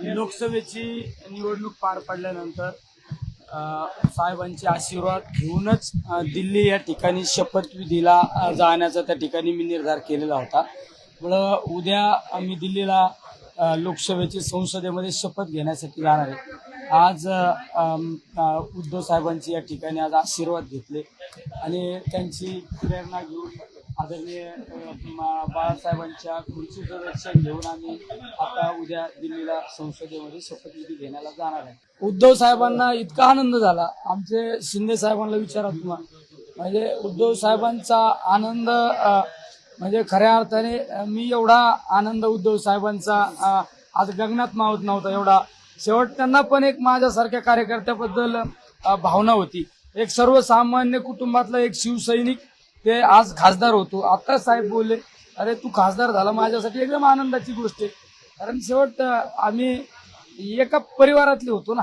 लोकसभेची निवडणूक पार पडल्यानंतर साहेबांचे आशीर्वाद घेऊनच दिल्ली या ठिकाणी शपथविधीला जाण्याचा त्या ठिकाणी मी निर्धार केलेला होता. मुळं उद्या आम्ही दिल्लीला लोकसभेची संसदेमध्ये शपथ घेण्यासाठी जाणार आहे. आज उद्धव साहेबांची या ठिकाणी आज आशीर्वाद घेतले आणि त्यांची प्रेरणा घेऊन आदरणीय बाळासाहेबांच्या खुर्चीचं दर्शन घेऊन आम्ही आता उद्या दिल्लीला संसदेमध्ये शपथविधी घेण्याला जाणार आहे. उद्धव साहेबांना इतका आनंद झाला. आमचे शिंदे साहेबांना विचारा तुम्हाला म्हणजे उद्धव साहेबांचा आनंद म्हणजे खऱ्या अर्थाने मी एवढा आनंद उद्धव साहेबांचा आज गगनात मावत नव्हता एवढा. शेवट त्यांना पण एक माझ्यासारख्या कार्यकर्त्याबद्दल भावना होती. एक सर्वसामान्य कुटुंबातला एक शिवसैनिक ते आज खासदार होतो. आता साहेब बोलले अरे तू खासदार झाला माझ्यासाठी. एकदम आनंदाची गोष्ट आहे. कारण शेवट आम्ही एका परिवारातले होतो ना.